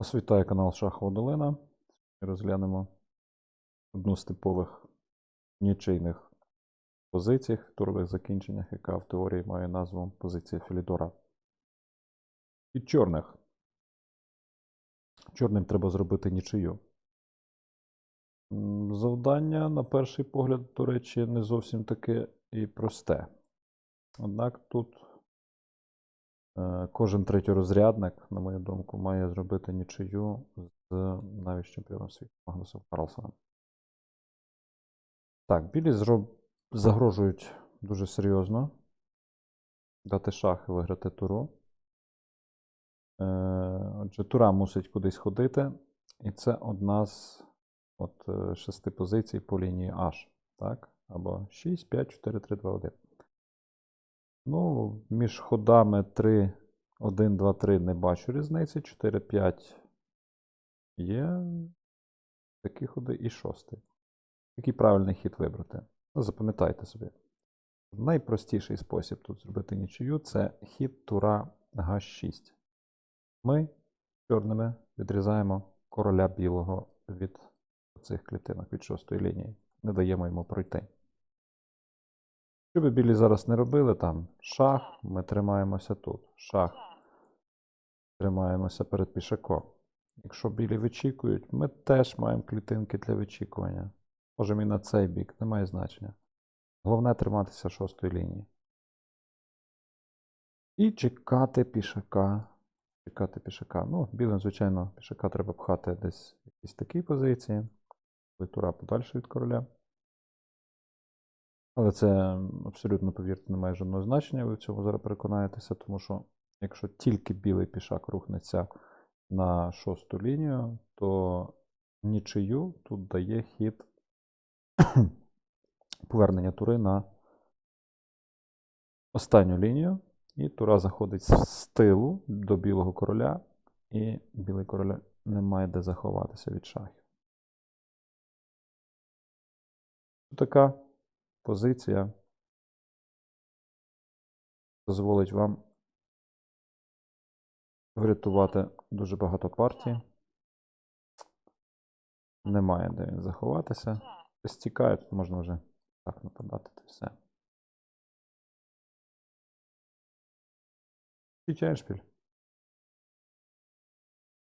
Вас вітає канал Шахова Долина. Розглянемо одну з типових нічийних позицій в турових закінченнях, яка в теорії має назву позиція Філідора. І чорних. Чорним треба зробити нічию. Завдання, на перший погляд, до речі, не зовсім таке і просте. Однак тут Кожен третьорозрядник, на мою думку, має зробити нічию з навіть чемпіоном світу Магнусом Карлсоном. Так, білі зроб... загрожують дуже серйозно дати шах і виграти туру. Е, Отже, тура мусить кудись ходити, і це одна з от, е, шести позицій по лінії H. Так? Або 6, 5, 4, 3, 2, 1. Ну, між ходами 3, 1, 2, 3 не бачу різниці. 4, 5 є. Такі ходи і шостий. Який правильний хід вибрати? Ну, запам'ятайте собі. Найпростіший спосіб тут зробити нічию це хід тура Г6. Ми чорними відрізаємо короля білого від цих клітинок, від шостої лінії. Не даємо йому пройти. Що би білі зараз не робили, там шах, ми тримаємося тут. Шах. Тримаємося перед пішаком. Якщо білі вичікують, ми теж маємо клітинки для вичікування. Можемо і на цей бік, немає значення. Головне триматися шостої лінії. І чекати пішака. Чекати пішака. Ну, білим, звичайно, пішака треба пхати десь в якійсь такій позиції. Коли тура подальше від короля. Але це абсолютно, повірте, не має жодного значення, ви в цьому зараз переконаєтеся, тому що якщо тільки білий пішак рухнеться на шосту лінію, то нічию тут дає хід повернення тури на останню лінію, і тура заходить з тилу до білого короля, і білий король не має де заховатися від шахів. Така позиція дозволить вам врятувати дуже багато партій. Немає де він заховатися. Стікає, тут можна вже так нападати, то все. І Чайншпіль.